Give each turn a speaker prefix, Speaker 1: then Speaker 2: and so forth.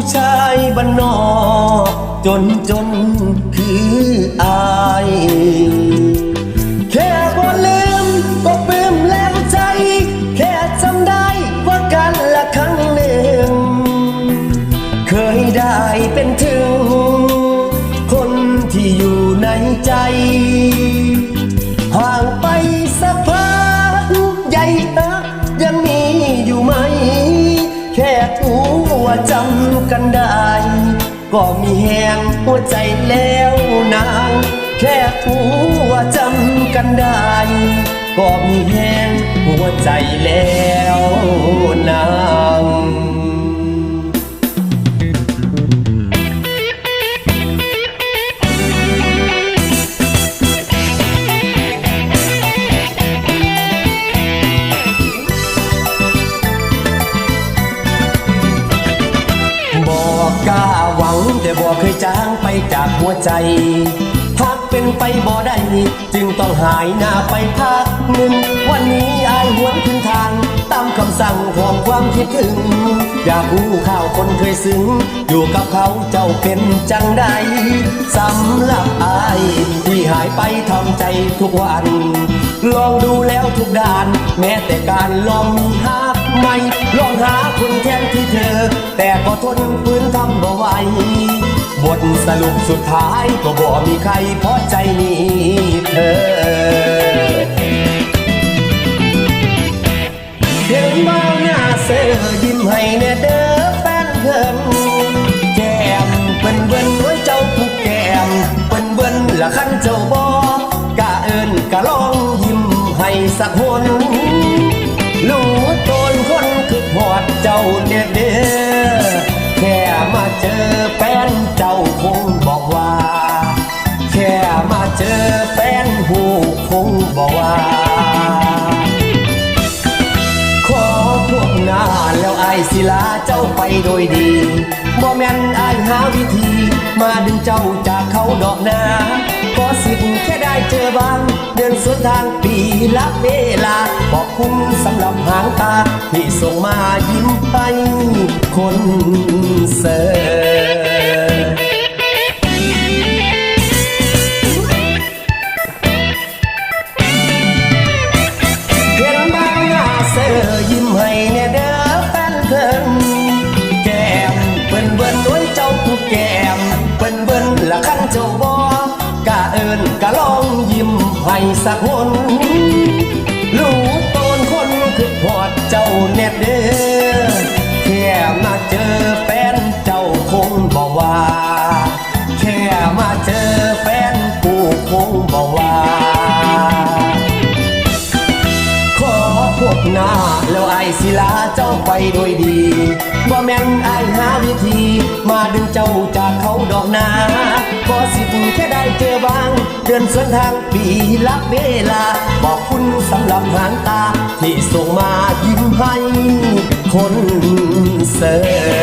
Speaker 1: ู้ชายบ้านนอกจนจนคืออายแค่บ่ลืมก็ปลื้มแล้วใจ แค่จำได้ว่ากันละครั้งหนึ่ง เคยได้เป็นถึง คนที่อยู่ในใจ จำกันได้ ก็มีแหงหัวใจแล้วนาง แค่ตัวจำกันได้ ก็มีแหงหัวใจแล้วนาง จางไปจากหัวใจหากเป็นไปบ่ได้จึงต้องหายหน้าไปพักหนึ่ง วันนี้อายหวนขึ้นทาง ตามคำสั่งของความคิดถึง อยากรู้ข่าวคนเคยซึ้ง อยู่กับเขาเจ้าเป็นจังใดสำหรับอายที่หายไปทำใจทุกวัน ลองดูแล้วทุกด้าน แม้แต่การลองมีหักไม่ลองหาคนแทนที่เธอ แต่ก็ทนฝืนทำบ่ไหว บทสรุปสุดท้ายก็บ่มีใครพอใจนี่เธอ เห็นเมาหน้าเสือยิ้มให้แน่เด้อแฟนเพิ่นแก้มเปิ้นเบิ้นไว้เจ้าผู้แก้มเปิ้นเบิ้นละคันเจ้าบอกกะเอิญกะลองยิ้มให้สักคน มาเจอแฟนหูคงบอกว่า ขอพวกหน้าแล้วไอ้ศิลาเจ้าไปโดยดีบ่แม่นไอ้หาวิธี มาดึงเจ้าจากเขาดอกนาขอสิทธิ์แค่ได้เจอบ้าง เดินสวนทางปีละเวลาบอกคุณสำหรับหางตา ที่ส่งมายิ้มไปคนเสิร์ แก้มเปิ้นเบิ้นละคันเจ้าบอกกะเอิญกะลองยิ้มให้สักคนลูกโตนคนคือพอดเจ้าแน่เด้อแค่มาเจอแฟนเจ้าคงบอกว่า แค่มาเจอแฟนกูคงบอกว่าขอพวกหน้าแล้วไอ้ศิลาเจ้าไปโดยดีบ่แม่นไอ้หาวิธี ดึงเจ้าจากเขาดอกนาขอสิทธิ์แค่ได้เจอบาง เดินสวนทางปีละเวลา บอกคุณสำหรับหางตา ที่ส่งมายิ้มให้คนเสิร์